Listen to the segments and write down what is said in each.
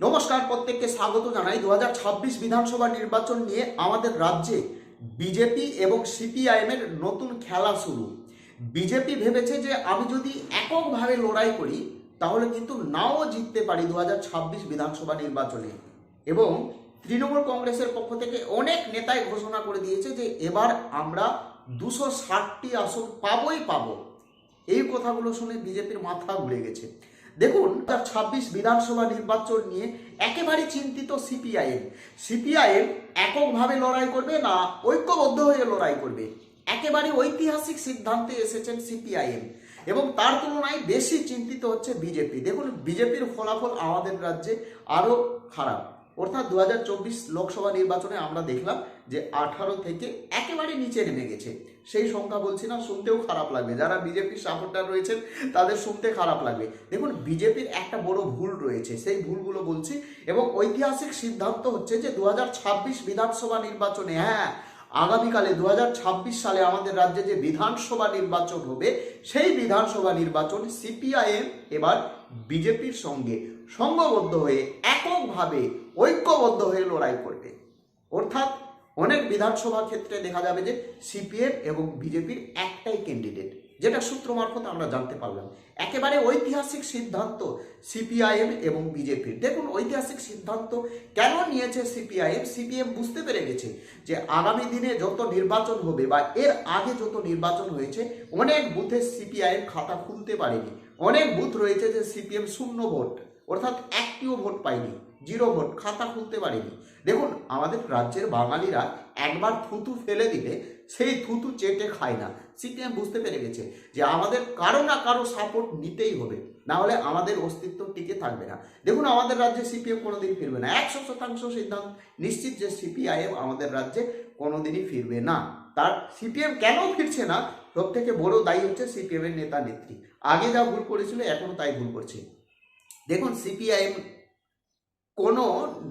নমস্কার, প্রত্যেককে স্বাগত জানাই। দু হাজার ছাব্বিশ বিধানসভা নির্বাচন নিয়ে আমাদের রাজ্যে বিজেপি এবং সিপিআইএম এর নতুন খেলা শুরু। বিজেপি ভেবেছে যে আমি যদি এককভাবে লড়াই করি, তাহলে কিন্তু নাও জিততে পারি দুহাজার ছাব্বিশ বিধানসভা নির্বাচনে। এবং তৃণমূল কংগ্রেসের পক্ষ থেকে অনেক নেতাই ঘোষণা করে দিয়েছে যে এবার আমরা দুশো ষাটটি আসন পাবই পাবো। এই কথাগুলো শুনে বিজেপির মাথা ঘুরে গেছে। দেখুন, তার ছাব্বিশ বিধানসভা নির্বাচন নিয়ে একেবারে চিন্তিত সিপিআইএম। সিপিআইএম এককভাবে লড়াই করবে না, ঐক্যবদ্ধ হয়ে লড়াই করবে। একেবারে ঐতিহাসিক সিদ্ধান্তে এসেছেন সিপিআইএম। এবং তার তুলনায় বেশি চিন্তিত হচ্ছে বিজেপি। দেখুন, বিজেপির ফলাফল আমাদের রাজ্যে আরও খারাপ। অর্থাৎ দু হাজার চব্বিশ লোকসভা নির্বাচনে আমরা দেখলাম যে আঠারো থেকে একেবারে নিচে নেমে গেছে। সেই সংখ্যা বলছি না, শুনতেও খারাপ লাগবে। যারা বিজেপির সাপোর্টার রয়েছেন, তাদের শুনতে খারাপ লাগবে। দেখুন, বিজেপির একটা বড় ভুল রয়েছে, সেই ভুলগুলো বলছি। এবং ঐতিহাসিক সিদ্ধান্ত হচ্ছে যে দু হাজার ছাব্বিশ বিধানসভা নির্বাচনে হ্যাঁ আগামীকালে দু হাজার ছাব্বিশ সালে আমাদের রাজ্যে যে বিধানসভা নির্বাচন হবে, সেই বিধানসভা নির্বাচন সিপিআইএম এবার বিজেপির সঙ্গে সংঘবদ্ধ হয়ে এককভাবে ঐক্যবদ্ধ হয়ে লড়াই করবে। অর্থাৎ অনেক বিধানসভা ক্ষেত্রে দেখা যাবে যে সিপিএম এবং বিজেপির একটাই ক্যান্ডিডেট যেটা সূত্র মারফত আমরা জানতে পারলাম। একেবারে ঐতিহাসিক সিদ্ধান্ত সিপিআইএম এবং বিজেপির। দেখুন, ঐতিহাসিক সিদ্ধান্ত কেন নিয়েছে সিপিআইএম? সিপিএম বুঝতে পেরে গেছে যে আগামী দিনে যত নির্বাচন হবে বা এর আগে যত নির্বাচন হয়েছে, অনেক বুথে সিপিআইএম খাতা খুলতে পারেনি। অনেক বুথ রয়েছে যে সিপিএম শূন্য ভোট। অর্থাৎ একটিও ভোট পায়নি জিরো ভোট, খাতা খুলতে পারেনি। দেখুন, আমাদের রাজ্যের বাঙালিরা একবার থুতু ফেলে দিলে সেই থুতু চেটে খায় না। সিপিএম বুঝতে পেরে গেছে যে আমাদের কারও না কারও সাপোর্ট নিতেই হবে, না হলে আমাদের অস্তিত্ব টিকে থাকবে না। দেখুন, আমাদের রাজ্যে সিপিএম কোনোদিন ফিরবে না। একশো শতাংশ সিদ্ধান্ত, নিশ্চিত যে সিপিআইএম আমাদের রাজ্যে কোনোদিনই ফিরবে না। তার সিপিএম কেন ফিরছে না? সব থেকে বড় দায়ী হচ্ছে সিপিএম এর নেতা নেত্রী। আগে যা ভুল করেছিল, এখনও তাই ভুল করছে। দেখুন সিপিআইএম কোনো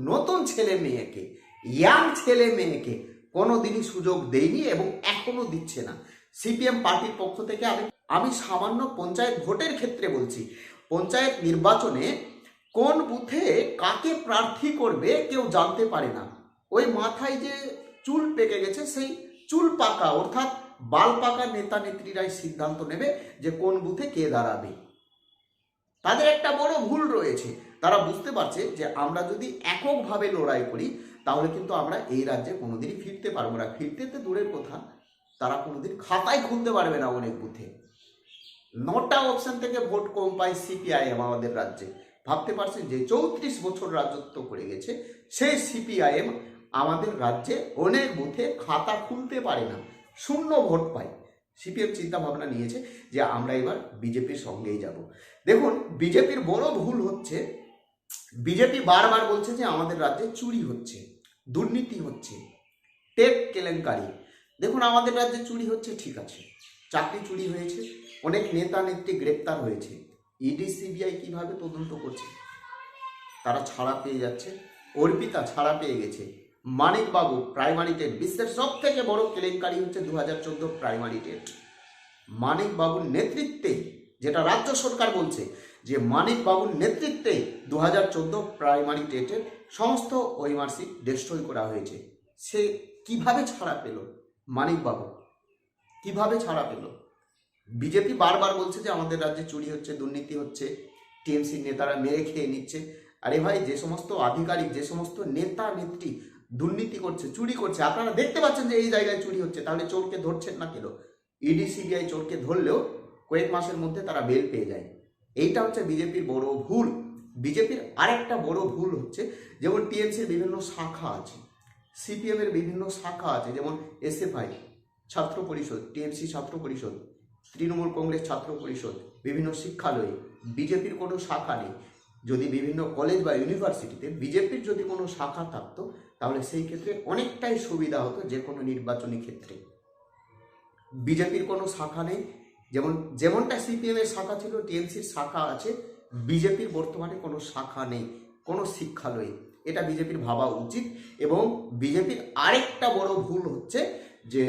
নতুন ছেলে মেয়েকে ইয়াং ছেলে মেয়েকে কোনো দিনই সুযোগ দেয়নি এবং এখনও দিচ্ছে না। সিপিএম পার্টির পক্ষ থেকে আমি আমি সামান্য পঞ্চায়েত ভোটের ক্ষেত্রে বলছি, পঞ্চায়েত নির্বাচনে কোন বুথে কাকে প্রার্থী করবে কেউ জানতে পারে না। ওই মাথায় যে চুল পেকে গেছে, সেই চুল পাকা, অর্থাৎ বাল পাকা নেতা নেত্রীরাই সিদ্ধান্ত নেবে যে কোন বুথে কে দাঁড়াবে। তাদের একটা বড় ভুল রয়েছে। তারা বুঝতে পারছে যে আমরা যদি এককভাবে লড়াই করি, তাহলে কিন্তু আমরা এই রাজ্যে কোনোদিনই ফিরতে পারব না। ফিরতে তো দূরের কথা, তারা কোনোদিন খাতায় খুলতে পারবে না অনেক বুথে। নটা অপশন থেকে ভোট কম পায় সিপিআইএম আমাদের রাজ্যে। ভাবতে পারছেন যে চৌত্রিশ বছর রাজত্ব করে গেছে, সেই সিপিআইএম আমাদের রাজ্যে অনেক বুথে খাতা খুলতে পারে না, শূন্য ভোট পায়। সিপিএম চিন্তা ভাবনা নিয়েছে যে আমরা এবার বিজেপির সঙ্গেই যাব। দেখুন, বিজেপির বড় ভুল হচ্ছে, বিজেপি বারবার বলছে যে আমাদের রাজ্যে চুরি হচ্ছে, দুর্নীতি হচ্ছে টেপ কেলেঙ্কারি। দেখুন, আমাদের রাজ্যে চুরি হচ্ছে, ঠিক আছে, চাকরি চুরি হয়েছে, অনেক নেতা নেত্রী গ্রেপ্তার হয়েছে, ইডি, সিবিআই কীভাবে তদন্ত করছে? তারা ছাড়া পেয়ে যাচ্ছে, অর্পিতা ছাড়া পেয়ে গেছে। মানিকবাবু প্রাইমারি টেট বিশ্বের সব থেকে বড় কেলেঙ্কারি হচ্ছে দু হাজার চোদ্দ প্রাইমারি টেট মানিকবাবুর নেতৃত্বে, যেটা রাজ্য সরকার বলছে, যে মানিক বাবুর নেতৃত্বে দু হাজার চোদ্দ প্রাইমারি টেটের সমস্ত ওইমার্কশিট ডিস্ট্রয় করা হয়েছে। সে কীভাবে ছাড়া পেল? মানিক বাবু, কীভাবে ছাড়া পেল? বিজেপি বারবার বলছে যে আমাদের রাজ্যে চুরি হচ্ছে, দুর্নীতি হচ্ছে, টিএমসির নেতারা মেরে খেয়ে নিচ্ছে। আরে ভাই, যে সমস্ত আধিকারিক, যে সমস্ত নেতা নেত্রী দুর্নীতি করছে, চুরি করছে। আপনারা দেখতে পাচ্ছেন যে এই জায়গায় চুরি হচ্ছে, তাহলে চোরকে ধরছেন না কেন? ইডি সিবিআই চোরকে ধরলেও কয়েক মাসের মধ্যে তারা বেল পেয়ে যায়। এইটা হচ্ছে বিজেপির বড় ভুল। বিজেপির আরেকটা বড় ভুল হচ্ছে, যেমন টিএমসির বিভিন্ন শাখা আছে সিপিএম এর বিভিন্ন শাখা আছে, যেমন এসএফআই, ছাত্র পরিষদ, টিএমসি ছাত্র পরিষদ, তৃণমূল কংগ্রেস ছাত্র পরিষদ, বিভিন্ন শিক্ষালয়ে, বিজেপির কোনো শাখা নেই। যদি বিভিন্ন কলেজ বা ইউনিভার্সিটিতে বিজেপির যদি কোনো শাখা থাকতো তাহলে সেই ক্ষেত্রে অনেকটাই সুবিধা হতো যে কোনো নির্বাচনী ক্ষেত্রে। বিজেপির কোনো শাখা নেই। যেমন, যেমনটা সিপিএমের শাখা ছিল, টিএমসির শাখা আছে, বিজেপির বর্তমানে কোনো শাখা নেই, কোনো শিক্ষালয়ে। এটা বিজেপির ভাবা উচিত এবং বিজেপির আরেকটা বড় ভুল হচ্ছে যে,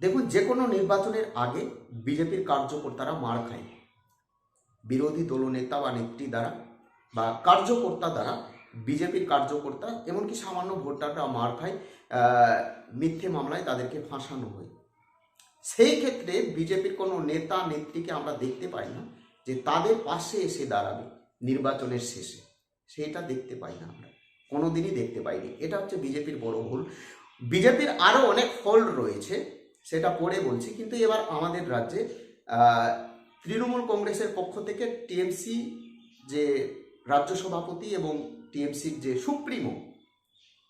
দেখুন, যে কোনো নির্বাচনের আগে বিজেপির কার্যকর্তারা মার খায়। বিরোধী দলনেতা বা নেত্রী দ্বারা বা কার্যকর্তা দ্বারা বিজেপির কার্যকর্তা এমনকি সামান্য ভোটাররা মার খায় মিথ্যে মামলায় তাদেরকে ফাঁসানো হয়। সেই ক্ষেত্রে বিজেপির কোনো নেতা, নেত্রীকে আমরা দেখতে পাই না যে তাদের পাশে এসে দাঁড়াবে নির্বাচনের শেষে। সেটা দেখতে পাই না আমরা। কোনোদিনই দেখতে পাইনি। এটা হচ্ছে বিজেপির বড় ভুল। বিজেপির আরও অনেক ফল্ট রয়েছে, সেটা পরে বলছি। কিন্তু এবার আমাদের রাজ্যে তৃণমূল কংগ্রেসের পক্ষ থেকে টিএমসি যে রাজ্য সভাপতি এবং টিএমসির যে সুপ্রিমো,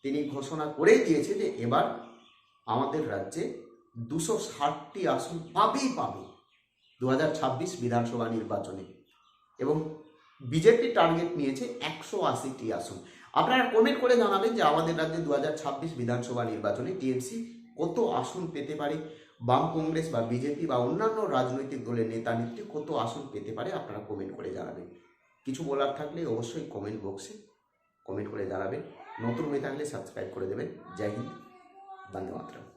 তিনি ঘোষণা করেই দিয়েছে যে এবার আমাদের রাজ্যে দুশো ষাটটি আসন পাবেই পাবে দু বিধানসভা নির্বাচনে। এবং বিজেপি টার্গেট নিয়েছে একশো আশিটি আসন। আপনারা কমেন্ট করে জানাবেন যে আমাদের রাজ্যে দু বিধানসভা নির্বাচনে টিএমসি কত আসন পেতে পারে, বাম কংগ্রেস বা বিজেপি বা অন্যান্য রাজনৈতিক দলের নেতা নেত্রী কত আসন পেতে পারে, আপনারা কমেন্ট করে জানাবেন। কিছু বলার থাকলে অবশ্যই কমেন্ট বক্সে কমেন্ট করে জানাবেন। নতুন হয়ে থাকলে সাবস্ক্রাইব করে দেবেন। জয় হিন্দ বন্দে মাতরম।